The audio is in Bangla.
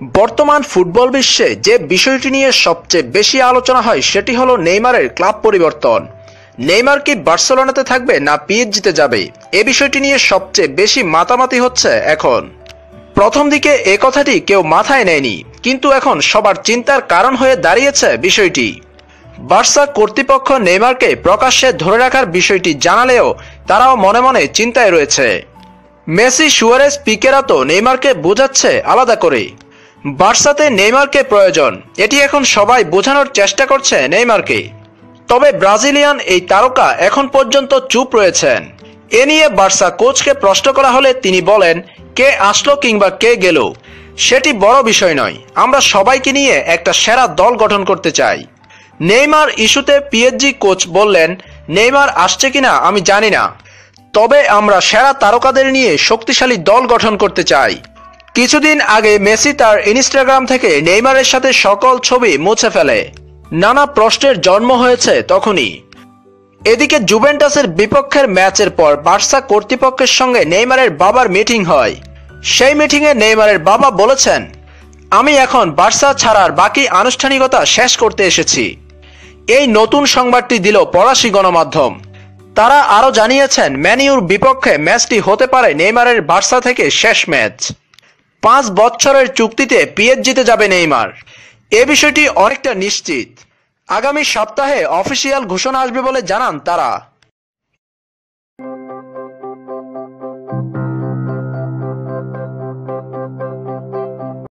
বর্তমান ফুটবল বিশ্বে যে বিষয়টি নিয়ে সবচেয়ে বেশি আলোচনা হয়, সেটি হলো নেইমারের ক্লাব পরিবর্তন। নেইমার কি বার্সেলোনাতে থাকবে না পিএইচজিতে যাবে? এ বিষয়টি নিয়ে সবচেয়ে বেশি মাতামাতি হচ্ছে এখন। প্রথম দিকে এ কথাটি কেউ মাথায় নেয়নি, কিন্তু এখন সবার চিন্তার কারণ হয়ে দাঁড়িয়েছে বিষয়টি। বার্সা কর্তৃপক্ষ নেইমারকে প্রকাশ্যে ধরে রাখার বিষয়টি জানালেও তারাও মনে মনে চিন্তায় রয়েছে। মেসি সুয়ারেস পিকেরা তো নেইমারকে বোঝাচ্ছে আলাদা করে। বার্সাতে নেইমারকে প্রয়োজন, এটি এখন সবাই বোঝানোর চেষ্টা করছে নেইমারকে। তবে ব্রাজিলিয়ান এই তারকা এখন পর্যন্ত চুপ রয়েছেন। এ নিয়ে বার্সা কোচকে প্রশ্ন করা হলে তিনি বলেন, কে আসলো কিংবা কে গেল? সেটি বড় বিষয় নয়, আমরা সবাইকে নিয়ে একটা সেরা দল গঠন করতে চাই। নেইমার ইস্যুতে পিএসজি কোচ বললেন, নেইমার আসছে কিনা আমি জানি না। তবে আমরা সেরা তারকাদের নিয়ে শক্তিশালী দল গঠন করতে চাই। কিছুদিন আগে মেসি তার ইনস্টাগ্রাম থেকে নেইমারের সাথে সকল ছবি মুছে ফেলে। নানা প্রশ্নের জন্ম হয়েছে তখনই। এদিকে জুভেন্টাসের বিপক্ষের ম্যাচের পর বার্সা কর্তৃপক্ষের সঙ্গে নেইমারের বাবার মিটিং হয়। সেই মিটিংয়ে নেইমারের বাবা বলেছেন, আমি এখন বার্সা ছাড়ার বাকি আনুষ্ঠানিকতা শেষ করতে এসেছি। এই নতুন সংবাদটি দিল ফরাসি গণমাধ্যম। তারা আরও জানিয়েছেন, ম্যানিউর বিপক্ষে ম্যাচটি হতে পারে নেইমারের বার্সা থেকে শেষ ম্যাচ। পাঁচ বছরের চুক্তিতে পিএচজিতে যাবে নেইমার। এ বিষয়টি অনেকটা নিশ্চিত। আগামী সপ্তাহে অফিসিয়াল ঘোষণা আসবে বলে জানান তারা।